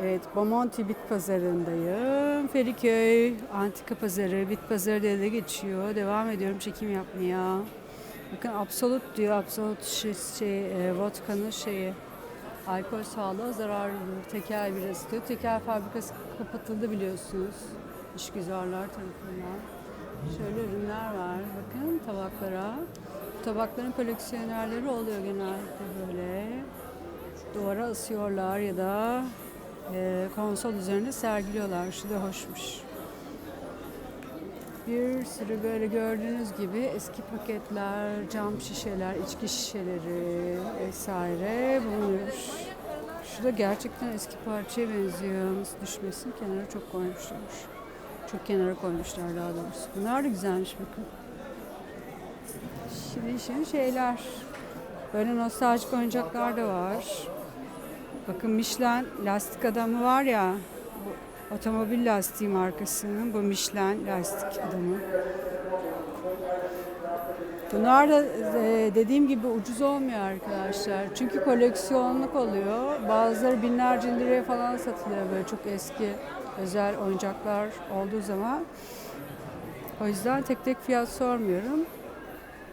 Evet, Bomonti Bit Pazarı'ndayım. Feriköy Antika Pazarı, Bit Pazarı diye de geçiyor. Devam ediyorum çekim yapmaya. Bakın Absolut diyor. Absolut şey, şey e, vodka'nın şeyi. Alkol sağlığa zararlıdır. Tekel birası diyor. Tekel fabrikası kapatıldı biliyorsunuz. İşgüzarlar tarafından. Şöyle ürünler var. Bakın tabaklara. Bu tabakların koleksiyonerleri oluyor genellikle böyle. Duvara asıyorlar ya da konsol üzerinde sergiliyorlar. Şu da hoşmuş. Bir sürü böyle gördüğünüz gibi eski paketler, cam şişeler, içki şişeleri vesaire bulunuyor. Şu da gerçekten eski parçaya benziyor. Nasıl düşmesin kenara çok koymuşlar. Çok kenara koymuşlar daha doğrusu. Bunlar da güzelmiş bakın. Şimdi şimdi şeyler. Böyle nostaljik oyuncaklar da var. Bakın Michelin lastik adamı var ya. Bu otomobil lastiği markasının bu Michelin lastik adamı. Bunlar da e, dediğim gibi ucuz olmuyor arkadaşlar. Çünkü koleksiyonluk oluyor. Bazıları binlerce liraya falan satılıyor böyle çok eski özel oyuncaklar olduğu zaman. O yüzden tek tek fiyat sormuyorum.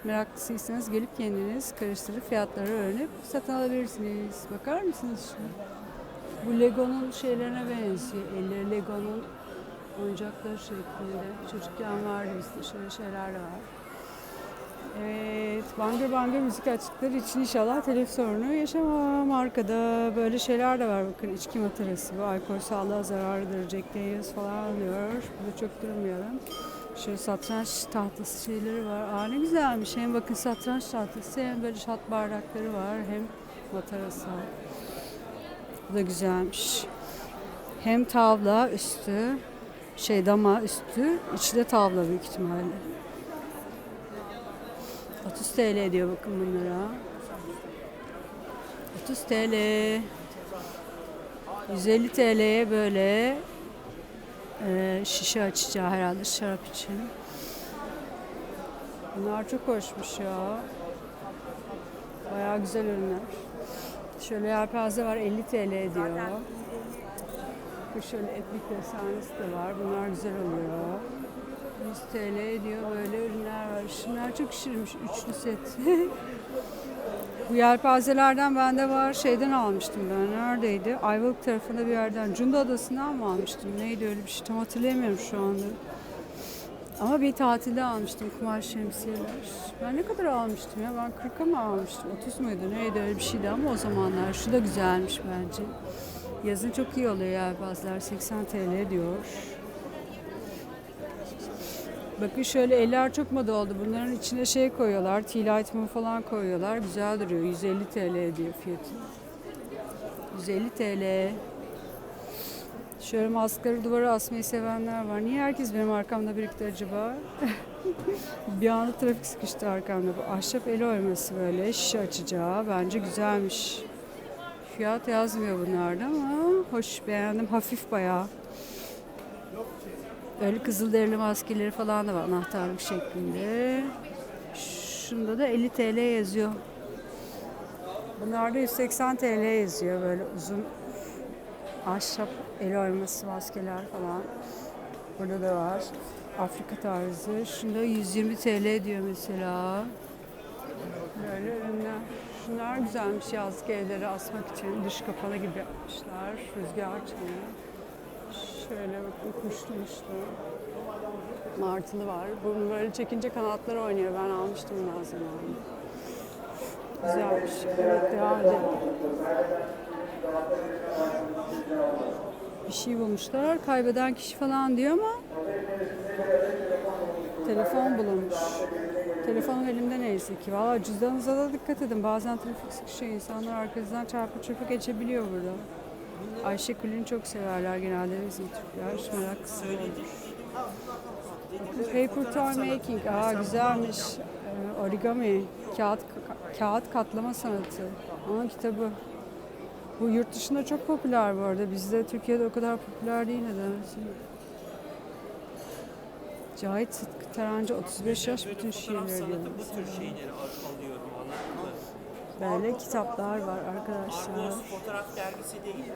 Meraklısıysanız gelip kendiniz karıştırıp fiyatları öğrenip satın alabilirsiniz. Bakar mısınız şuna? Bu Lego'nun şeylerine benziyor. Elleri Lego'nun oyuncakları şeklinde. Çocukken vardı bizde şöyle şeyler de var. Evet, bangır bangır müzik açtıkları için inşallah telif sorunu yaşamam. Arkada böyle şeyler de var bakın içki matarası bu alkol sağlığa zararlıdır Jack Daniels falan diyor. Burada çok durmayalım. Şöyle satranç tahtası şeyleri var. Aa ne güzelmiş. Hem bakın satranç tahtası hem böyle şat bardakları var hem matarası var. Bu da güzelmiş. Hem tavla üstü, şey dama üstü, içi de tavla büyük ihtimalle. 30 TL diyor bakın bunlara. 30 TL. 150 TL'ye böyle e, şişe açacağı herhalde şarap için. Bunlar çok hoşmuş ya. Bayağı güzel ürünler. Şöyle yelpaze var 50 TL diyor. Bu şöyle etnik desenlisi de var. Bunlar güzel oluyor. 100 TL diyor böyle ürünler var. Şunlar çok şirinmiş. Üçlü set. Bu yelpazelerden bende var. Şeyden almıştım ben. Neredeydi? Ayvalık tarafında bir yerden. Cunda Adası'ndan mı almıştım? Neydi öyle bir şey? Tam hatırlayamıyorum şu anda. Ama bir tatilde almıştım kumaş şemsiyeler. Ben ne kadar almıştım ya? Ben 40'a mı almıştım? 30 muydu? Neydi öyle bir şeydi ama o zamanlar. Şu da güzelmiş bence. Yazın çok iyi oluyor yelpazeler. 80 TL diyor. Bakın şöyle eller çok moda oldu. Bunların içine şey koyuyorlar. Light mum falan koyuyorlar. Güzel duruyor. 150 TL diyor fiyatı. 150 TL. Şöyle maskara duvara asmayı sevenler var. Niye herkes benim arkamda birikti acaba? bir anda trafik sıkıştı arkamda. Bu ahşap el oyması böyle şişe açacağı. Bence güzelmiş. Fiyat yazmıyor bunlarda ama hoş beğendim. Hafif bayağı. Öyle kızılderili maskeleri falan da var anahtarlık şeklinde. Şunda da 50 TL yazıyor. Bunlarda 180 TL yazıyor böyle uzun ahşap el oyması maskeler falan. Burada da var. Afrika tarzı. Şunda 120 TL diyor mesela. Böyle ürünler. Şunlar güzelmiş yazlık evleri asmak için. Dış kapalı gibi yapmışlar. Rüzgar çalıyor. Şöyle bakın kuşlu muşlu. Martılı var. Bunu böyle çekince kanatları oynuyor. Ben almıştım bundan zamanında. Güzelmiş. Evet devam. Bir şey bulmuşlar. Kaybeden kişi falan diyor ama telefon bulunmuş. Telefonum elimde neyse ki. Valla cüzdanınıza da dikkat edin. Bazen trafik sıkışıyor. İnsanlar arkanızdan çarpıp çırpıp geçebiliyor burada. Ayşe Kulü'nü çok severler genelde bizim Türkler. Meraklısı Paper toy making. Aa güzelmiş. Ee, origami. Kağıt, kağıt katlama sanatı. Onun kitabı. Bu yurt dışında çok popüler bu arada. Bizde Türkiye'de o kadar popüler değil nedense. Cahit Sıtkı Tarancı 35 yaş bütün şiirleri bu tür şeyleri Böyle kitaplar var arkadaşlar. Fotoğraf dergisi değil.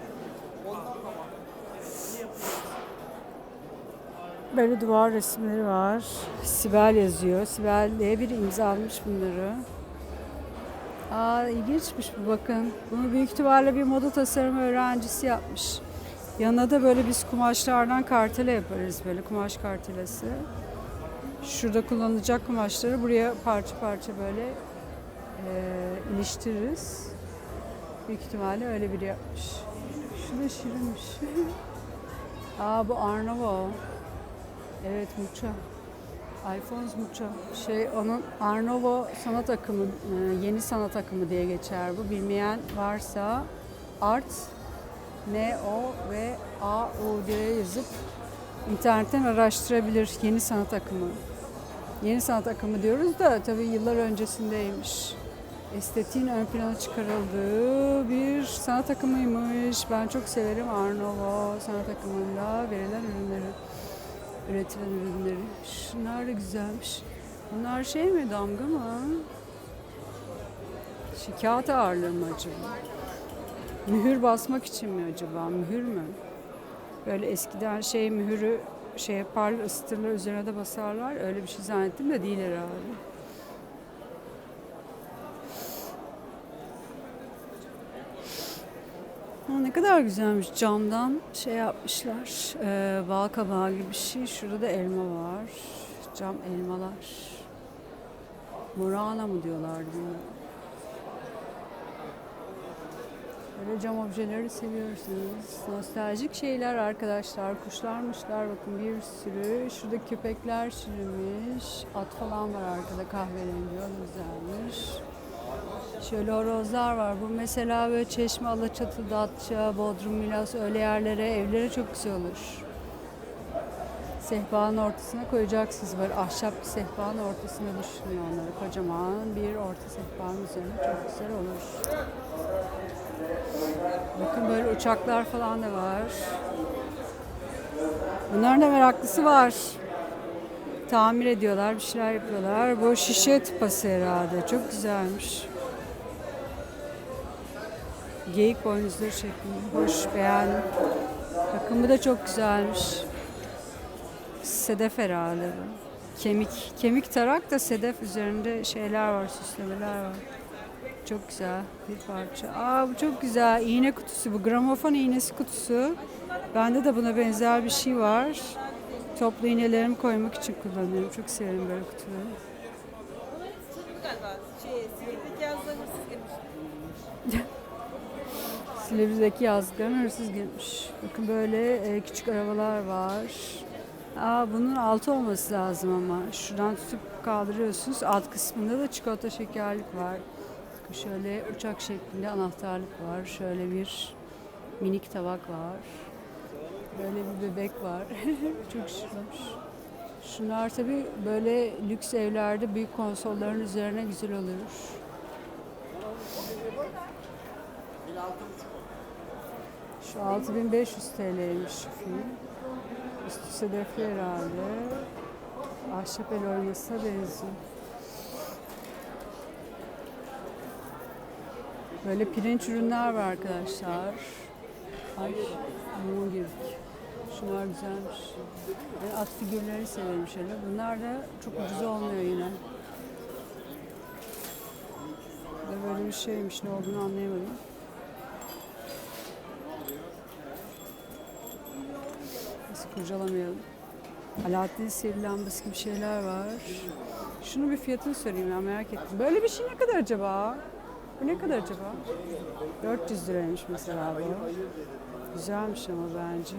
Böyle duvar resimleri var. Sibel yazıyor. Sibel diye bir imza almış bunları. Aa ilginçmiş bu bakın. Bunu büyük ihtimalle bir moda tasarımı öğrencisi yapmış. Yanına da böyle biz kumaşlardan kartele yaparız böyle kumaş kartelesi. Şurada kullanılacak kumaşları buraya parça parça böyle e, iliştiririz. Büyük ihtimalle öyle biri yapmış. Şu da şirinmiş. Aa bu Arnavo. Evet Muça. Alphonse Mucha. Şey onun Arnovo sanat akımı, e, yeni sanat akımı diye geçer bu. Bilmeyen varsa Art N O ve A U diye yazıp internetten araştırabilir yeni sanat akımı. Yeni sanat akımı diyoruz da tabii yıllar öncesindeymiş. Estetiğin ön plana çıkarıldığı bir sanat akımıymış. Ben çok severim Arnovo sanat akımında verilen ürünleri üretilen ürünleri. Şunlar da güzelmiş. Bunlar şey mi damga mı? Şey, kağıt ağırlığı mı acaba? Mühür basmak için mi acaba? Mühür mü? Böyle eskiden şey mühürü şey yaparlar, ısıtırlar, üzerine de basarlar. Öyle bir şey zannettim de değil herhalde. Aa, ne kadar güzelmiş camdan şey yapmışlar. Ee, bal kabağı gibi bir şey. Şurada da elma var. Cam elmalar. Murana mı diyorlardı bilmiyorum. Böyle cam objeleri seviyorsunuz. Nostaljik şeyler arkadaşlar. Kuşlarmışlar bakın bir sürü. Şurada köpekler şirinmiş. At falan var arkada kahverengi. O güzelmiş. Şöyle horozlar var. Bu mesela böyle Çeşme, Alaçatı, Datça, Bodrum, Milas öyle yerlere, evlere çok güzel olur. Sehpanın ortasına koyacaksınız. Böyle ahşap bir sehpanın ortasına düşünün onları. Kocaman bir orta sehpanın üzerine çok güzel olur. Bakın böyle uçaklar falan da var. Bunların da meraklısı var. Tamir ediyorlar, bir şeyler yapıyorlar. Bu şişe tıpası herhalde. Çok güzelmiş. Geyik boynuzları şeklinde. Hoş, beğendim. Bu da çok güzelmiş. Sedef herhalde. Kemik. Kemik tarak da sedef üzerinde şeyler var, süslemeler var. Çok güzel bir parça. Aa bu çok güzel. İğne kutusu bu. Gramofon iğnesi kutusu. Bende de buna benzer bir şey var. Toplu iğnelerimi koymak için kullanıyorum. Çok severim böyle kutuları. Silivri'deki yazlıklarına hırsız girmiş. Bakın böyle e, küçük arabalar var. Aa, bunun altı olması lazım ama. Şuradan tutup kaldırıyorsunuz. Alt kısmında da çikolata şekerlik var. Bakın şöyle uçak şeklinde anahtarlık var. Şöyle bir minik tabak var. Böyle bir bebek var. Çok şıkmış. Şunlar tabii böyle lüks evlerde büyük konsolların üzerine güzel olur. Şu 6500 TL'ymiş film. Üstü sedefli herhalde. Ahşap el oymasına benziyor. Böyle pirinç ürünler var arkadaşlar. Ay, mum girdik. Şunlar güzelmiş. Ben at figürleri severim şöyle. Bunlar da çok ucuz olmuyor yine. Böyle bir şeymiş. Ne olduğunu anlayamadım. Kurcalamayalım. Alaaddin sihirli lambası gibi şeyler var. Şunu bir fiyatını sorayım ya merak ettim. Böyle bir şey ne kadar acaba? Bu ne kadar acaba? 400 liraymış mesela bu. Güzelmiş ama bence.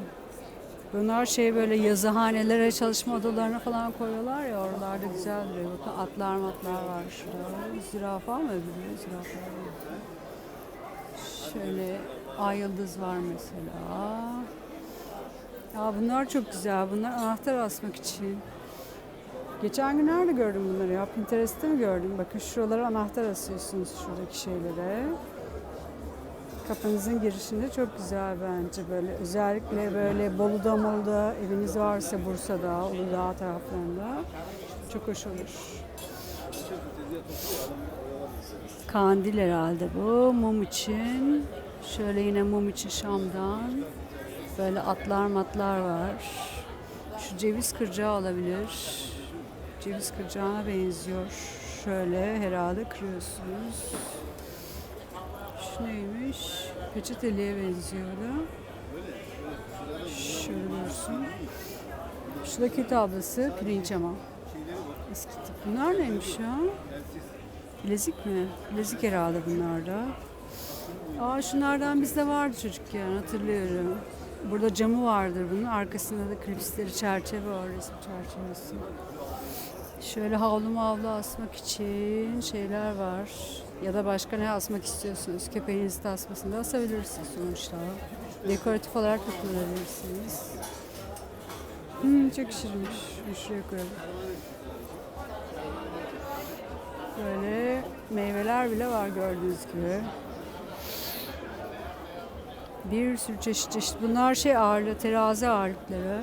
Bunlar şey böyle yazıhanelere, çalışma odalarına falan koyuyorlar ya oralarda güzel duruyor. Bakın atlar matlar var şurada. Zürafa mı öbürü? Zürafa. Şöyle ay yıldız var mesela. Ya bunlar çok güzel. Bunlar anahtar asmak için. Geçen gün nerede gördüm bunları ya? Pinterest'te mi gördüm? Bakın şuralara anahtar asıyorsunuz şuradaki şeylere. Kapınızın girişinde çok güzel bence böyle. Özellikle böyle Bolu'da Molu'da eviniz varsa Bursa'da, Uludağ taraflarında çok hoş olur. Kandil herhalde bu. Mum için Şöyle yine mum için Şam'dan. Böyle atlar matlar var. Şu ceviz kırcağı olabilir. Ceviz kırcağına benziyor. Şöyle herhalde kırıyorsunuz. Şu neymiş? Peçeteliğe benziyordu. Şöyle dursun. Şu da kül tablası, pirinç ama. Eski tip. Bunlar neymiş ya? Bilezik mi? Bilezik herhalde bunlar da. Aa şunlardan bizde vardı çocukken hatırlıyorum. Burada camı vardır bunun. Arkasında da klipsleri çerçeve var resim çerçevesi. Şöyle havlu mavlu asmak için şeyler var. Ya da başka ne asmak istiyorsunuz? Köpeğinizin tasmasını da asabilirsiniz sonuçta. Dekoratif olarak da kullanabilirsiniz. Hmm, çok şirinmiş. Şuraya koyalım. Böyle meyveler bile var gördüğünüz gibi. Bir sürü çeşit çeşit. Bunlar şey ağırlığı, terazi ağırlıkları.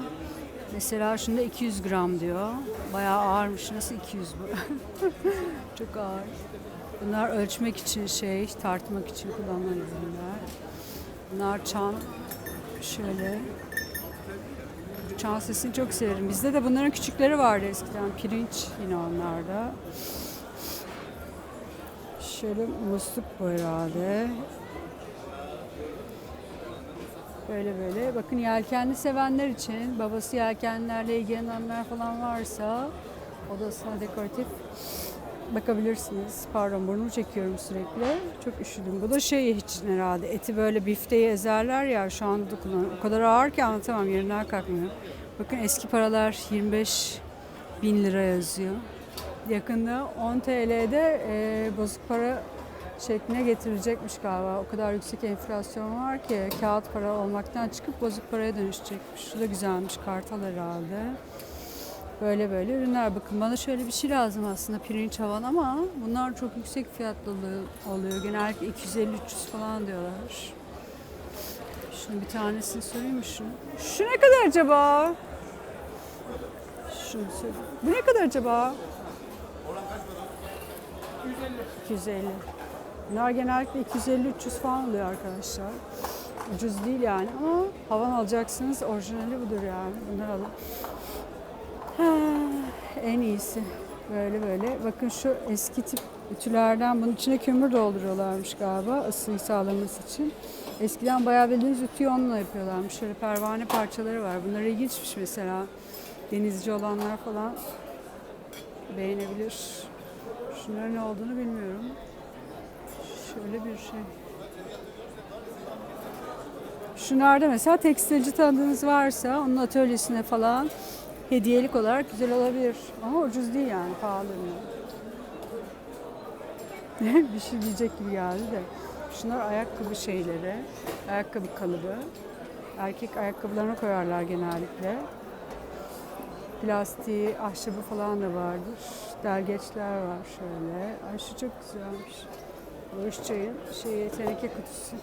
Mesela şunda 200 gram diyor. Bayağı ağırmış. Nasıl 200 bu? Çok ağır. Bunlar ölçmek için şey, tartmak için kullanılan ürünler. Bunlar çan. Şöyle. Çan sesini çok severim. Bizde de bunların küçükleri vardı eskiden. Pirinç yine onlarda. Şöyle musluk bu herhalde. Böyle böyle. Bakın yelkenli sevenler için, babası yelkenlerle ilgilenenler falan varsa odasına dekoratif bakabilirsiniz. Pardon burnumu çekiyorum sürekli. Çok üşüdüm. Bu da şey için herhalde. Eti böyle bifteyi ezerler ya şu anda da kullanıyorum. O kadar ağır ki anlatamam. Yerinden kalkmıyor. Bakın eski paralar 25 bin lira yazıyor. Yakında 10 TL'de e, bozuk para şekline getirecekmiş galiba. O kadar yüksek enflasyon var ki kağıt para olmaktan çıkıp bozuk paraya dönüşecekmiş. Şu da güzelmiş kartal herhalde. Böyle böyle ürünler. Bakın bana şöyle bir şey lazım aslında pirinç havan ama bunlar çok yüksek fiyatlı oluyor-. Genellikle 250-300 falan diyorlar. Şunu bir tanesini sorayım mı şunu? Şu ne kadar acaba? Şunu söyle. Bu ne kadar acaba? 250. Bunlar genellikle 250-300 falan oluyor arkadaşlar. Ucuz değil yani ama havan alacaksınız orijinali budur yani. Bunları alın. Ha, en iyisi. Böyle böyle. Bakın şu eski tip ütülerden bunun içine kömür dolduruyorlarmış galiba ısıyı sağlaması için. Eskiden bayağı bildiğiniz ütüyü onunla yapıyorlarmış. Şöyle pervane parçaları var. Bunlar ilginçmiş mesela. Denizci olanlar falan beğenebilir. Şunların ne olduğunu bilmiyorum. Şöyle bir şey. Şunlarda mesela tekstilci tanıdığınız varsa onun atölyesine falan hediyelik olarak güzel olabilir. Ama ucuz değil yani pahalı. bir şey diyecek gibi geldi de. Şunlar ayakkabı şeyleri. Ayakkabı kalıbı. Erkek ayakkabılarına koyarlar genellikle. Plastiği, ahşabı falan da vardır. Dergeçler var şöyle. Ay şu çok güzelmiş. Barış çayın şey, teneke kutusu.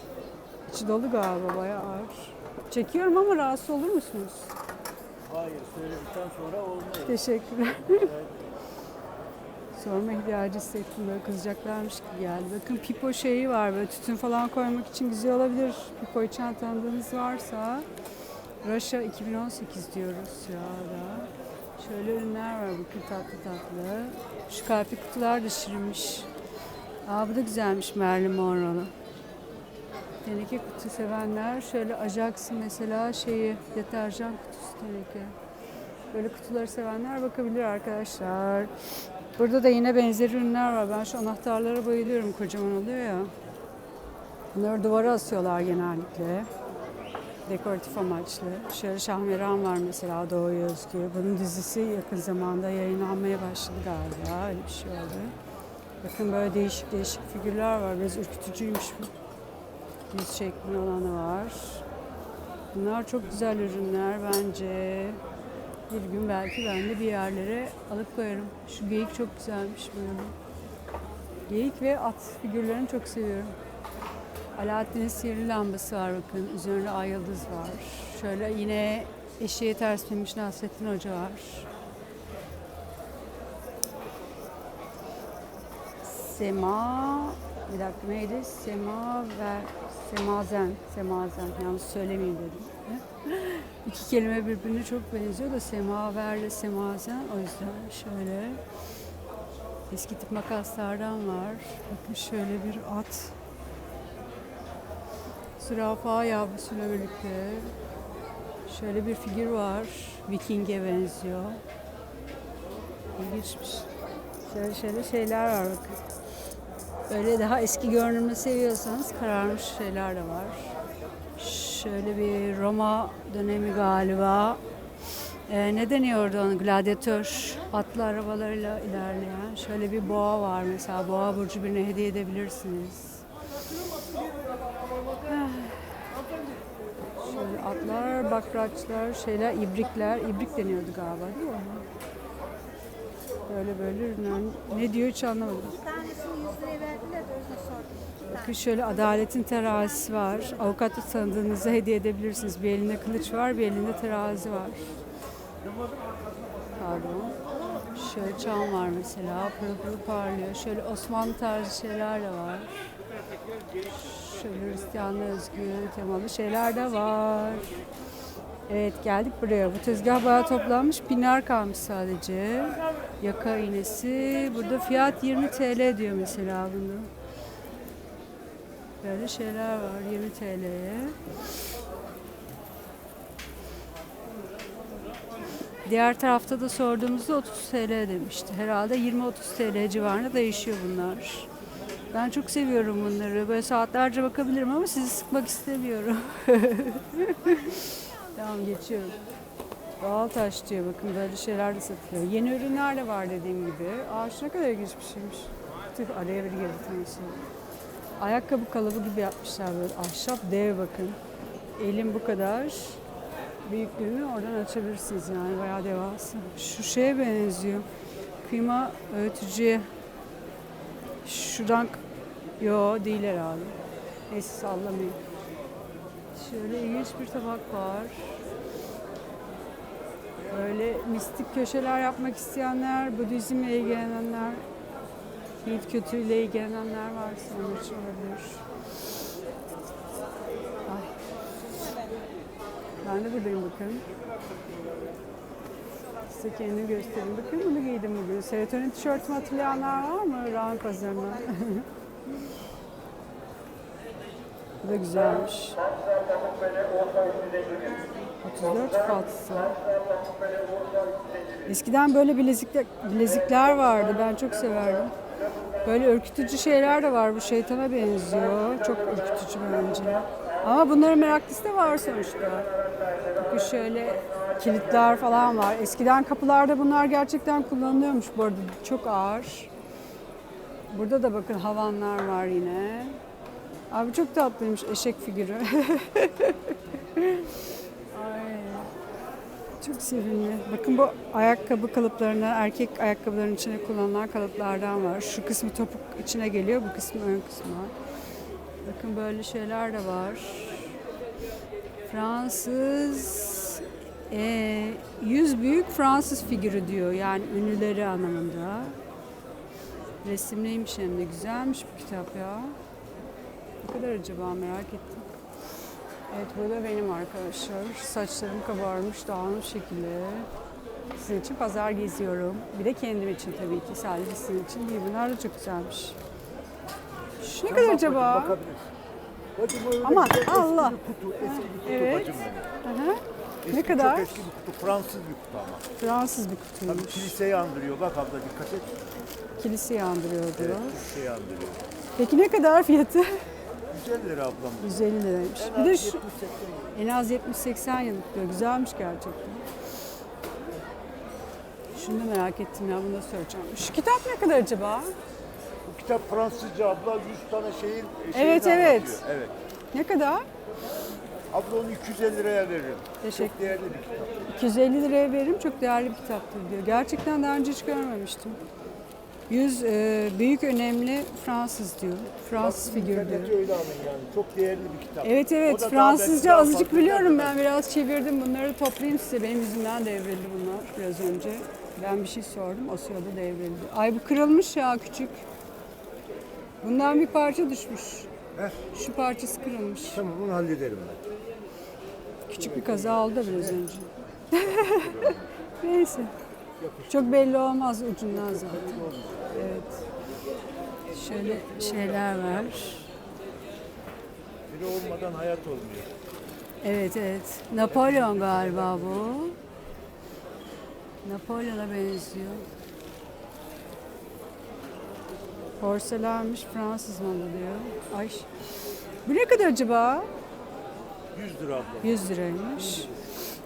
İçi dolu galiba bayağı ağır. Çekiyorum ama rahatsız olur musunuz? Hayır, söyledikten sonra olmuyor. Teşekkürler. Sorma ihtiyacı hissettim böyle kızacaklarmış gibi geldi. Bakın pipo şeyi var böyle tütün falan koymak için güzel olabilir. Pipo içen tanıdığınız varsa Russia 2018 diyoruz ya da. Şöyle ürünler var bakın tatlı tatlı. Şu kalpli kutular da şirinmiş. Aa bu da güzelmiş Marilyn Monroe'lu. Teneke kutu sevenler şöyle Ajax'ın mesela şeyi deterjan kutusu teneke. Böyle kutuları sevenler bakabilir arkadaşlar. Burada da yine benzer ürünler var. Ben şu anahtarlara bayılıyorum. Kocaman oluyor ya. Bunları duvara asıyorlar genellikle. Dekoratif amaçlı. Şöyle şahmeran var mesela Doğu'ya özgü. Bunun dizisi yakın zamanda yayınlanmaya başladı galiba. Öyle bir şey oldu. Bakın böyle değişik değişik figürler var. Biraz ürkütücüymüş bu. Yüz şeklinde olanı var. Bunlar çok güzel ürünler bence. Bir gün belki ben de bir yerlere alıp koyarım. Şu geyik çok güzelmiş böyle. Geyik ve at figürlerini çok seviyorum. Alaaddin'in sihirli lambası var bakın. Üzerinde ay yıldız var. Şöyle yine eşeğe ters binmiş Nasrettin Hoca var. Sema Bir dakika neydi? Sema ve Semazen. Semazen. Yanlış söylemeyeyim dedim. İki kelime birbirine çok benziyor da semaverle semazen. O yüzden şöyle eski tip makaslardan var. Bakın şöyle bir at. Zürafa yavrusuyla birlikte. Şöyle bir figür var. Viking'e benziyor. İlginçmiş. Şöyle şöyle şeyler var bakın. Böyle daha eski görünümü seviyorsanız kararmış şeyler de var. Şöyle bir Roma dönemi galiba. Ee, ne deniyordu ona? Gladyatör atlı arabalarıyla ilerleyen. Şöyle bir boğa var mesela. Boğa burcu birine hediye edebilirsiniz. Şöyle atlar, bakraçlar, şeyler, ibrikler. İbrik deniyordu galiba değil mi? Böyle böyle ürünler. Ne diyor hiç anlamadım. Bir tanesini 100 liraya verdiler de yüzden sordum. İki. Bakın şöyle adaletin terazisi var. Avukatlık tanıdığınıza hediye edebilirsiniz. Bir elinde kılıç var, bir elinde terazi var. Pardon. Şöyle çam var mesela. Pırıl pırıl parlıyor. Şöyle Osmanlı tarzı şeyler de var. Şöyle Hristiyanlığa özgü temalı şeyler de var. Evet geldik buraya. Bu tezgah bayağı toplanmış. Biner kalmış sadece. Yaka iğnesi. Burada fiyat 20 TL diyor mesela bunda. Böyle şeyler var 20 TL'ye. Diğer tarafta da sorduğumuzda 30 TL demişti. Herhalde 20-30 TL civarında değişiyor bunlar. Ben çok seviyorum bunları. Böyle saatlerce bakabilirim ama sizi sıkmak istemiyorum. tamam geçiyorum. Doğal taş diyor bakın böyle şeyler de satılıyor. Yeni ürünler de var dediğim gibi. Şu ne kadar ilginç bir şeymiş. Tüh araya biri girdi tanesi. Ayakkabı kalıbı gibi yapmışlar böyle ahşap dev bakın. Elim bu kadar. Büyüklüğünü oradan açabilirsiniz yani bayağı devasa. Şu şeye benziyor. Kıyma öğütücüye. Şuradan yo değil herhalde. Neyse sallamayayım. Şöyle ilginç bir tabak var. Böyle mistik köşeler yapmak isteyenler, Budizmle ilgilenenler, Hint kültürüyle ilgilenenler varsa onun için olabilir. Ay. Ben de buradayım bakın. Size kendimi göstereyim. Bakın bunu giydim bugün. Serotonin tişörtümü hatırlayanlar var mı? Rahmi pazarından. Bu da güzelmiş. 34 fatsa. Eskiden böyle bilezikler, bilezikler vardı. Ben çok severdim. Böyle ürkütücü şeyler de var. Bu şeytana benziyor. Çok ürkütücü bence. Ama bunların meraklısı da var sonuçta. Bakın şöyle kilitler falan var. Eskiden kapılarda bunlar gerçekten kullanılıyormuş bu arada. Çok ağır. Burada da bakın havanlar var yine. Abi çok tatlıymış eşek figürü. Çok sevimli. Bakın bu ayakkabı kalıplarından, erkek ayakkabıların içine kullanılan kalıplardan var. Şu kısmı topuk içine geliyor, bu kısmı ön kısmı. Bakın böyle şeyler de var. Fransız e, yüz büyük Fransız figürü diyor. Yani ünlüleri anlamında. Resimliymiş hem de güzelmiş bu kitap ya. Ne kadar acaba merak ettim. Evet bu da benim arkadaşlar. Saçlarım kabarmış, dağılmış şekilde. Sizin için pazar geziyorum. Bir de kendim için tabii ki. Sadece sizin için değil. Bunlar da çok güzelmiş. Şu ne kadar acaba? Bacım öyle Aman, güzel eski Allah. bir kutu, eski bir kutu Evet. bacım benim. Aha. Eski, Ne kadar? Çok eski bir kutu, Fransız bir kutu ama. Fransız bir Tabii kutuymuş. kiliseyi andırıyor. Bak abla dikkat et. Kilise andırıyor diyor. Kiliseyi andırıyor. Peki ne kadar fiyatı? 150 lira ablam. 150 liraymış. En Bir de az şu 70 en az 70-80 yıllık diyor. Güzelmiş gerçekten. Şunu da merak ettim ya bunu da söyleyeceğim. Şu kitap ne kadar acaba? Bu kitap Fransızca abla 100 tane şeyin şeyini Evet, evet. anlatıyor. Evet. Ne kadar? Abla onu 250 liraya veririm. Teşekkür- Çok değerli bir kitap. 250 liraya veririm. Çok değerli bir kitaptır diyor. Gerçekten daha önce hiç görmemiştim. 100 e, büyük önemli Fransız diyor. Fransız figür diyor. İnternette öyle alın yani. Çok değerli bir kitap. Evet O evet daha Fransızca belki azıcık biliyorum ben biraz çevirdim bunları toplayayım size benim yüzümden devrildi bunlar biraz önce ben bir şey sordum o sırada devrildi ay bu kırılmış ya küçük Bundan bir parça düşmüş. Heh. Şu parçası kırılmış. Tamam onu hallederim ben. Küçük bir kaza oldu da biraz önce. Neyse. Çok belli olmaz ucundan zaten. Evet. Şöyle şeyler var. Biri olmadan hayat olmuyor. Evet evet. Napolyon galiba bu. Napolyon'a benziyor. Porselenmiş Fransız malı diyor. Ay. Bu ne kadar acaba? 100 lira abla. 100 liraymış.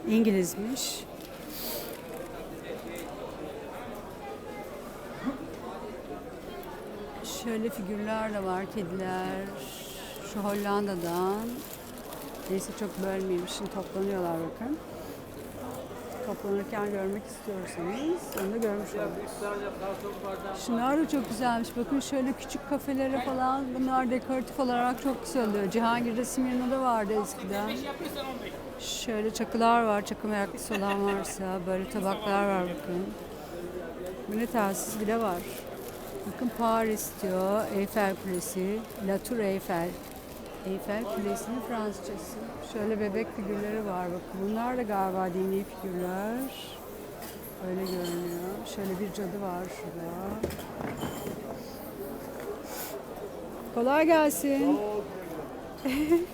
İngilizmiş. Şöyle figürler de var, kediler. Şu Hollanda'dan. Neyse çok bölmeyeyim, şimdi toplanıyorlar bakın. Toplanırken görmek istiyorsanız onu da görmüş oluruz. Şunlar da çok güzelmiş. Bakın şöyle küçük kafelere falan bunlar dekoratif olarak çok güzel oluyor. Cihangir'de Simirna'da vardı eskiden. Şöyle çakılar var, çakım ayaklısı olan varsa. Böyle tabaklar var bakın. Ne telsiz bile var. Bakın Paris diyor, Eiffel Kulesi, La Tour Eiffel. Eiffel Kulesi'nin Fransızcası. Şöyle bebek figürleri var bakın. Bunlar da galiba dini figürler. Öyle görünüyor. Şöyle bir cadı var şurada. Kolay gelsin.